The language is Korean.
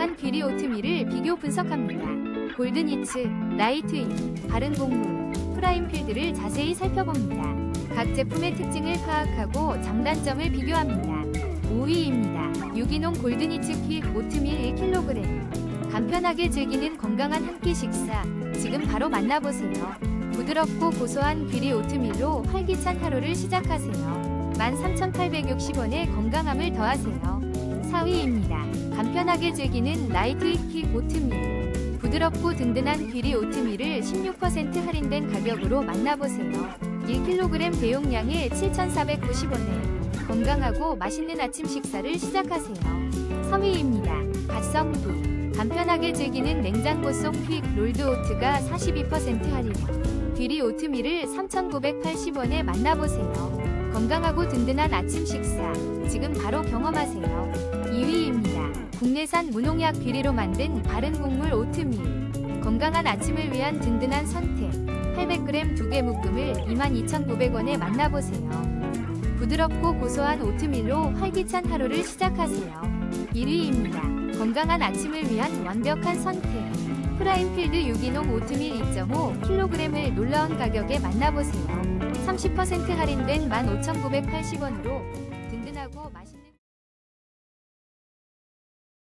건강한 귀리 오트밀을 비교 분석합니다. 골든이츠, 라이트인, 바른 곡물, 프라임필드를 자세히 살펴봅니다. 각 제품의 특징을 파악하고 장단점을 비교합니다. 5위입니다. 유기농 골든이츠 퀵 오트밀 1kg. 간편하게 즐기는 건강한 한 끼 식사. 지금 바로 만나보세요. 부드럽고 고소한 귀리 오트밀로 활기찬 하루를 시작하세요. 13,860원에 건강함을 더하세요. 4위입니다. 간편하게 즐기는 라이트 킥 오트밀. 부드럽고 든든한 귀리 오트밀을 16% 할인된 가격으로 만나보세요. 1kg 대용량에 7,490원에 건강하고 맛있는 아침 식사를 시작하세요. 3위입니다. 갓성비. 간편하게 즐기는 냉장고 속 퀵 롤드 오트가 42% 할인. 귀리 오트밀을 3,980원에 만나보세요. 건강하고 든든한 아침 식사. 지금 바로 경험하세요. 2위입니다. 국내산 무농약 귀리로 만든 바른 곡물 오트밀. 건강한 아침을 위한 든든한 선택. 800g 두 개 묶음을 22,900원에 만나보세요. 부드럽고 고소한 오트밀로 활기찬 하루를 시작하세요. 1위입니다. 건강한 아침을 위한 완벽한 선택. 프라임필드 유기농 오트밀 2.5kg을 놀라운 가격에 만나보세요. 30% 할인된 15,980원으로 든든하고 맛있는